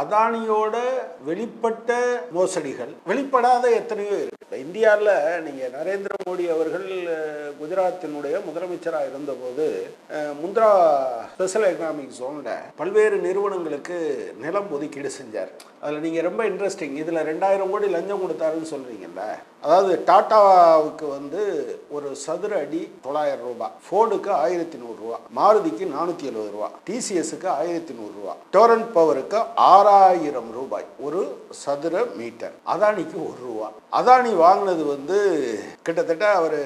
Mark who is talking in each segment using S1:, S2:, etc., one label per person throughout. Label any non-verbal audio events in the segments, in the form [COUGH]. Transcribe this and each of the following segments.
S1: அதானியோட வெளிப்பட்ட மோசடிகள் வெளிப்படாத எத்தனையோ இருக்கு. இந்தியாவில் நீங்கள் நரேந்திர மோடி அவர்கள் குஜராத்தினுடைய முதலமைச்சராக இருந்தபோது முந்த்ரா ஸ்பெஷல் எக்கனாமிக் ஜோனில் பல்வேறு நிறுவனங்களுக்கு நிலம் ஒதுக்கீடு செஞ்சார். அதில் நீங்கள் ரொம்ப இன்ட்ரெஸ்டிங் இதில் ரெண்டாயிரம் கோடி லஞ்சம் கொடுத்தாருன்னு சொல்கிறீங்கல்ல அதாவது டாட்டாவுக்கு வந்து ஒரு சதுர அடி தொள்ளாயிரம் ரூபாய் ஃபோர்டுக்கு ஆயிரத்தி நூறுரூவா மாருதிக்கு நானூற்றி எழுபது ரூபா டிசிஎஸ்க்கு ஆயிரத்தி நூறுரூவா டோரன் பவருக்கு ஆறாயிரம் ரூபாய் ஒரு சதுர மீட்டர் அதானிக்கு ஒரு ரூபா அதானி வா வாங்கினது வந்து கிட்டத்தட்ட அவர்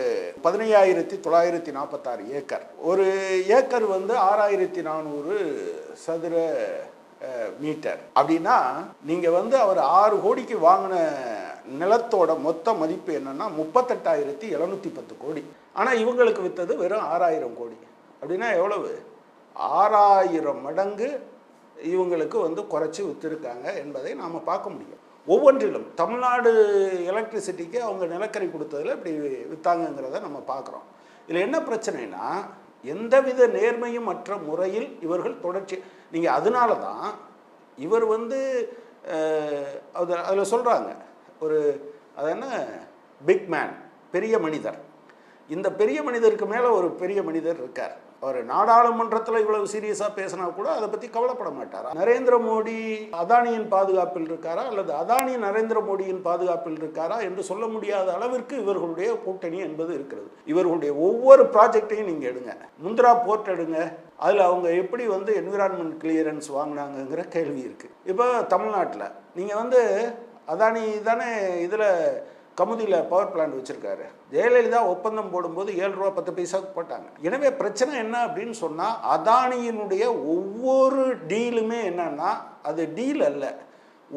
S1: பதினையாயிரத்தி தொள்ளாயிரத்தி நாற்பத்தாறு ஏக்கர். ஒரு ஏக்கர் வந்து ஆறாயிரத்தி நானூறு சதுர மீட்டர். அப்படின்னா நீங்கள் வந்து அவர் ஆறு கோடிக்கு வாங்கின நிலத்தோட மொத்த மதிப்பு என்னன்னா முப்பத்தெட்டாயிரத்தி எழுநூற்றி பத்து கோடி. ஆனால் இவங்களுக்கு விற்றது வெறும் ஆறாயிரம் கோடி. அப்படின்னா எவ்வளவு? ஆறாயிரம் மடங்கு இவங்களுக்கு வந்து குறைச்சி விற்றுருக்காங்க என்பதை நாம் பார்க்க முடியும். ஒவ்வொன்றிலும் தமிழ்நாடு எலக்ட்ரிசிட்டிக்கு அவங்க நிலக்கரி கொடுத்ததில் இப்படி விற்றாங்கங்கிறத நம்ம பார்க்குறோம். இதில் என்ன பிரச்சனைனா எந்தவித நேர்மையும் மற்ற முறையில் இவர்கள் தொடர்ச்சி நீங்கள் அதனால தான் இவர் வந்து அது அதில் சொல்கிறாங்க ஒரு அது என்ன பிக் மேன் பெரிய மனிதர். இந்த பெரிய மனிதருக்கு மேலே ஒரு பெரிய மனிதர் இருக்கார். அவர் நாடாளுமன்றத்தில் இவ்வளவு சீரியஸாக பேசினா கூட அதை பற்றி கவலைப்பட மாட்டாரா? நரேந்திர மோடி அதானியின் பாதுகாப்பில் இருக்காரா? அல்லது அதானி நரேந்திர மோடியின் பாதுகாப்பில் இருக்காரா என்று சொல்ல முடியாத அளவிற்கு இவர்களுடைய கூட்டணி என்பது இருக்கிறது. இவர்களுடைய ஒவ்வொரு ப்ராஜெக்டையும் நீங்கள் எடுங்க. முந்திரா போர்ட் எடுங்க. அதில் அவங்க எப்படி வந்து என்விரான்மெண்ட் கிளியரன்ஸ் வாங்கினாங்கங்கிற கேள்வி இருக்குது இப்போ தமிழ்நாட்டில் நீங்கள் வந்து அதானி தானே இதில் கமுதியில் பவர் பிளான்ட் வச்சுருக்காரு. ஜெயலலிதா ஒப்பந்தம் போடும்போது ஏழு ரூபா பத்து பைசாவுக்கு போட்டாங்க. எனவே பிரச்சனை என்ன அப்படின்னு சொன்னால் அதானியினுடைய ஒவ்வொரு டீலுமே என்னன்னா அது டீல் அல்ல.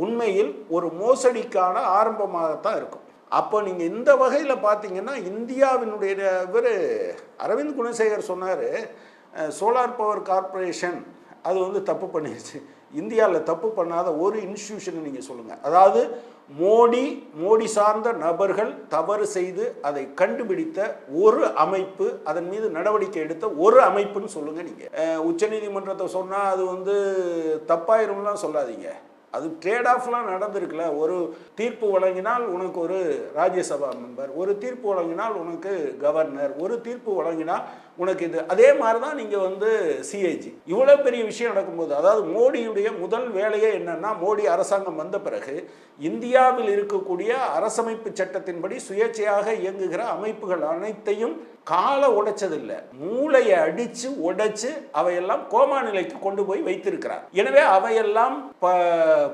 S1: உண்மையில் ஒரு மோசடிக்கான ஆரம்பமாகத்தான் இருக்கும். அப்போ நீங்கள் இந்த வகையில் பார்த்தீங்கன்னா இந்தியாவினுடைய இவர் அரவிந்த் குணசேகர் சொன்னார் சோலார் பவர் கார்ப்பரேஷன் அது வந்து தப்பு பண்ணிடுச்சு இந்தியாவில் தப்பு பண்ணாத ஒரு இன்ஸ்டியூஷனை நீங்கள் சொல்லுங்கள் அதாவது மோடி மோடி சார்ந்த நபர்கள் தவறு செய்து அதை கண்டுபிடித்த ஒரு அமைப்பு அதன் மீது நடவடிக்கை எடுத்த ஒரு அமைப்புன்னு சொல்லுங்கள் நீங்கள் உச்சநீதிமன்றத்தை சொன்னால் அது வந்து தப்பாயிரும்லாம் சொல்லாதீங்க. அது ட்ரேட் ஆஃப்லாம் நடந்திருக்குல்ல ஒரு தீர்ப்பு வழங்கினால் உனக்கு ஒரு ராஜ்யசபா மெம்பர் ஒரு தீர்ப்பு வழங்கினால் உனக்கு கவர்னர் ஒரு தீர்ப்பு வழங்கினால் உனக்கு இது அதே மாதிரி தான் நீங்கள் வந்து சிஐஜி இவ்வளோ பெரிய விஷயம் நடக்கும்போது அதாவது மோடியுடைய முதல் வேலையே என்னன்னா மோடி அரசாங்கம் வந்த பிறகு இந்தியாவில் இருக்கக்கூடிய அரசமைப்பு சட்டத்தின்படி சுயேட்சையாக இயங்குகிற அமைப்புகள் அனைத்தையும் காலை உடைச்சதில்லை. மூளையை அடித்து உடைச்சு அவையெல்லாம் கோமா நிலைக்கு கொண்டு போய் வைத்திருக்கிறார். எனவே அவையெல்லாம் ப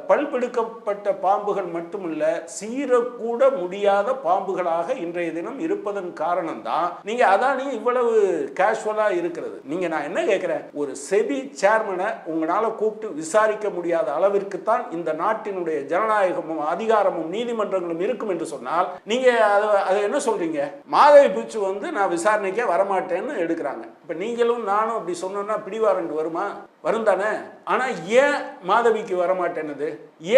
S1: பல்பெடுக்கப்பட்ட பாம்புகள் மட்டுமல்ல சீரக்கூட முடியாத பாம்புகளாக இன்றைய தினம் இருப்பதன் காரணம் தான் அதான் அதானி இவ்வளவு கேஷுவலா இருக்கிறது. நீங்க நான் என்ன கேட்கிறேன் ஒரு செபி சேர்மனை உங்களால கூப்பிட்டு விசாரிக்க முடியாத அளவிற்கு தான் இந்த நாட்டினுடைய ஜனநாயகமும் அதிகாரமும் நீதிமன்றங்களும் இருக்கும் என்று சொன்னால் நீங்க அதை அதை என்ன சொல்றீங்க? மாதவி பிச்சு வந்து நான் விசாரணைக்கே வரமாட்டேன்னு எடுக்கிறாங்க. இப்போ நீங்களும் நானும் அப்படி சொன்னோம்னா பிடிவாரண்ட் வருமா? வரும் தானே? ஆனால் ஏன் மாதவிக்கு வரமாட்டேன்னுது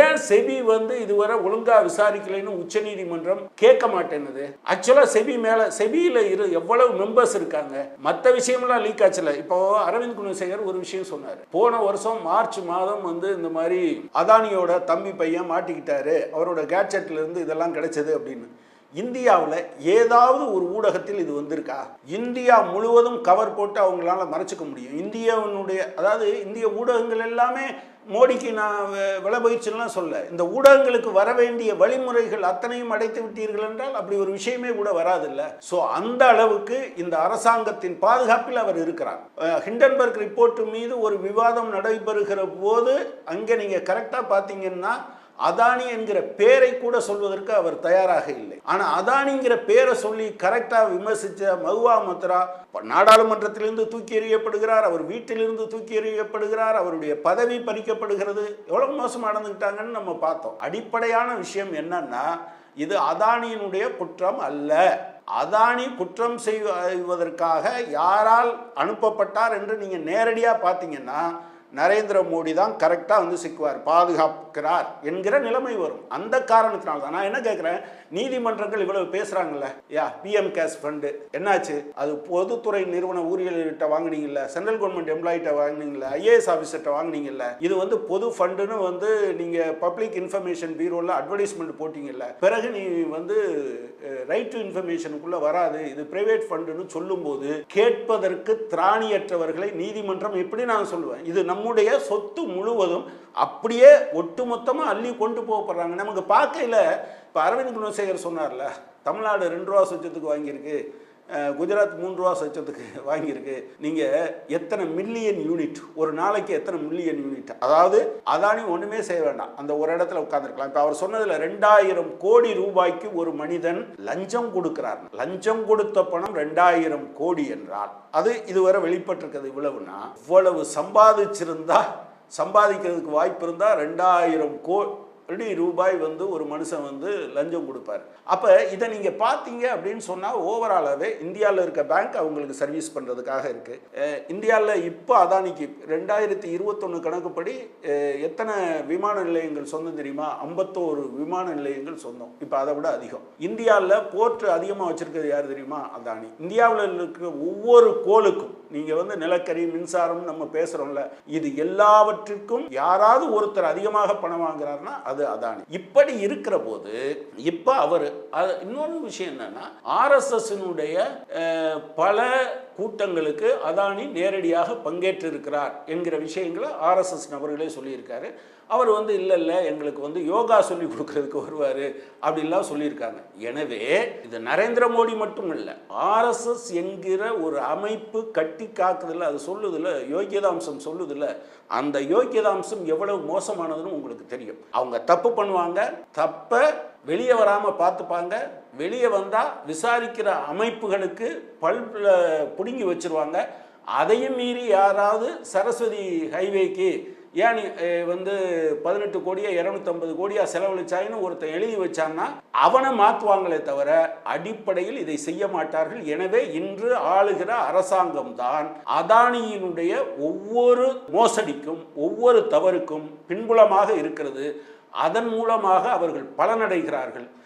S1: ஏன் செபி வந்து இதுவரை ஒழுங்காக விசாரிக்கலைன்னு உச்சநீதிமன்றம் கேட்க மாட்டேன்னுது ஆக்சுவலாக செபி மேலே செபியில் இரு எவ்வளவு மெம்பர்ஸ் இருக்காங்க? மற்ற விஷயம்லாம் லீக் ஆச்சுல. இப்போ அரவிந்த் குணசேகர் ஒரு விஷயம் சொன்னார். போன வருஷம் மார்ச் மாதம் வந்து இந்த மாதிரி அதானியோட தம்பி பையன் மாட்டிக்கிட்டாரு. அவரோட கேட்ஜெட்ல இருந்து இதெல்லாம் கிடைச்சது அப்படின்னு. இந்தியாவில் ஏதாவது ஒரு ஊடகத்தில் இது வந்திருக்கா? இந்தியா முழுவதும் கவர் போட்டு அவங்களால மறைச்சிக்க முடியும். இந்தியாவினுடைய அதாவது இந்திய ஊடகங்கள் எல்லாமே மோடிக்கு நான் வி- விலை போயிடுச்சுலாம் சொல்ல. இந்த ஊடகங்களுக்கு வர வேண்டிய வழிமுறைகள் அத்தனையும் அடைத்து விட்டீர்கள் என்றால் அப்படி ஒரு விஷயமே கூட வராதில்ல. ஸோ அந்த அளவுக்கு இந்த அரசாங்கத்தின் பாதுகாப்பில் அவர் இருக்கிறார். ஹிண்டன்பர்க் ரிப்போர்ட் மீது ஒரு விவாதம் நடைபெறுகிற போது அங்கே நீங்கள் கரெக்டாக பார்த்தீங்கன்னா அதானி என்கிற பேரை கூட சொல்வதற்கு அவர் தயாராக இல்லை. ஆனால் அதானிங்கிற பேரை சொல்லி கரெக்டாக விமர்சித்த மகுவா மத்ரா நாடாளுமன்றத்திலிருந்து தூக்கி எறியப்படுகிறார் அவர் வீட்டிலிருந்து தூக்கி எறியப்படுகிறார் அவருடைய பதவி பறிக்கப்படுகிறது எவ்வளோ மோசமாக நடந்துக்கிட்டாங்கன்னு நம்ம பார்த்தோம். அடிப்படையான விஷயம் என்னன்னா இது அதானியினுடைய குற்றம் அல்ல. அதானி குற்றம் செய்வதற்காக யாரால் அனுப்பப்பட்டார் என்று நீங்கள் நேரடியாக பார்த்தீங்கன்னா நரேந்திர மோடி தான் கரெக்டாக வந்து சிக்குவார் பாதுகாக்கிறார் என்கிற நிலைமை வரும். அந்த காரணத்தினால தான் நான் என்ன கேட்குறேன் நீதிமன்றங்கள் இவ்வளவு பேசுகிறாங்கல்ல யா பிஎம் கேஸ் ஃபண்டு என்னாச்சு? அது பொதுத்துறை நிறுவன ஊழியர்கிட்ட வாங்கினீங்கல்ல சென்ட்ரல் கவர்மெண்ட் எம்ப்ளாயிட்ட வாங்கினீங்கல்ல ஐஏஎஸ் ஆஃபீஸர்கிட்ட வாங்கினீங்கல்ல. இது வந்து பொது ஃபண்டுன்னு வந்து நீங்கள் பப்ளிக் இன்ஃபர்மேஷன் பீரோவில் அட்வர்டைஸ்மெண்ட் போட்டிங்கல்ல. பிறகு நீ வந்து ரைட் டு இன்ஃபர்மேஷனுக்குள்ள வராது. இது பிரைவேட் ஃபண்டுன்னு சொல்லும்போது கேட்பதற்கு திராணியற்றவர்களை நீதிமன்றம் எப்படி நான் சொல்லுவேன்? இது நம்முடைய சொத்து முழுவதும் அப்படியே ஒட்டுமொத்தமாக அள்ளி கொண்டு போகப்படுறாங்க. நமக்கு பார்க்கையில் இப்போ அரவிந்த் குணசேகர் சொன்னார்ல தமிழ்நாடு ரெண்டு ரூபா சொச்சத்துக்கு வாங்கியிருக்கு. குஜராத் மூன்று ரூபா சச்சத்துக்கு [LAUGHS] வாங்கியிருக்கு. நீங்கள் எத்தனை மில்லியன் யூனிட்? ஒரு நாளைக்கு எத்தனை மில்லியன் யூனிட்? அதாவது அதானி ஒன்றுமே செய்ய வேண்டாம். அந்த ஒரு இடத்துல உட்காந்துருக்கலாம் இப்போ அவர் சொன்னதில் ரெண்டாயிரம் கோடி ரூபாய்க்கு ஒரு மனிதன் லஞ்சம் கொடுக்கிறார். லஞ்சம் கொடுத்த பணம் ரெண்டாயிரம் கோடி என்றால் அது இதுவரை வெளிப்பட்டிருக்கிறது இவ்வளவுனா இவ்வளவு சம்பாதிச்சிருந்தா சம்பாதிக்கிறதுக்கு வாய்ப்பு இருந்தால் ரெண்டாயிரம் கோ கோடி ரூபாய் வந்து ஒரு மனுஷன் வந்து லஞ்சம் கொடுப்பார். அப்போ இதை நீங்கள் பார்த்தீங்க அப்படின்னு சொன்னால் ஓவராலாகவே இந்தியாவில் இருக்க பேங்க் அவங்களுக்கு சர்வீஸ் பண்ணுறதுக்காக இருக்குது இந்தியாவில் இப்போ அதானிக்கு ரெண்டாயிரத்தி இருபத்தொன்று கணக்குப்படி எத்தனை விமான நிலையங்கள் சொந்தம் தெரியுமா? ஐம்பத்தோரு விமான நிலையங்கள் சொந்தம். இப்போ அதை விட அதிகம். இந்தியாவில் போர்ட் அதிகமாக வச்சுருக்கிறது யார் தெரியுமா? அதானி. இந்தியாவில் இருக்கிற ஒவ்வொரு கோளுக்கும் நீங்கள் வந்து நிலக்கரி மின்சாரம் நம்ம பேசுகிறோம்ல இது எல்லாவற்றிற்கும் யாராவது ஒருத்தர் அதிகமாக பணம் வாங்குறாருன்னா அது அதானி. இப்படி இருக்கிற போது இப்போ அவர் இன்னொரு விஷயம் என்னன்னா ஆர்எஸ்எஸ்னுடைய பல கூட்டங்களுக்கு அதானி நேரடியாக பங்கேற்றிருக்கிறார் என்கிற விஷயங்களை ஆர்எஸ்எஸ் நபர்களே சொல்லியிருக்காரு. அவர் வந்து இல்லை இல்லை எங்களுக்கு வந்து யோகா சொல்லி கொடுக்கறதுக்கு வருவார் அப்படிலாம் சொல்லியிருக்காங்க. எனவே இது நரேந்திர மோடி மட்டும் இல்லை ஆர்எஸ்எஸ் என்கிற ஒரு அமைப்பு கட்டி காக்குதில்ல அது சொல்லுதில்ல யோக்கியதாம்சம் சொல்லுதில்ல அந்த யோக்கியதாம்சம் எவ்வளவு மோசமானதுன்னு உங்களுக்கு தெரியும். அவங்க தப்பு பண்ணுவாங்க தப்பை வெளியே வராமல் பார்த்துப்பாங்க வெளியே வந்தால் விசாரிக்கிற அமைப்புகளுக்கு பல்பில் பிடுங்கி வச்சிருவாங்க. அதையும் மீறி யாராவது சரஸ்வதி ஹைவேக்கு ஏன் வந்து பதினெட்டு கோடியா இரநூத்தம்பது கோடியா செலவழிச்சாயின்னு ஒருத்தன் எழுதி வச்சான்னா அவனை மாற்றுவாங்களே தவிர அடிப்படையில் இதை செய்ய மாட்டார்கள். எனவே இன்று ஆளுகிற அரசாங்கம் தான் அதானியினுடைய ஒவ்வொரு மோசடிக்கும் ஒவ்வொரு தவறுக்கும் பின்புலமாக இருக்கிறது. அதன் மூலமாக அவர்கள் பலனடைகிறார்கள்.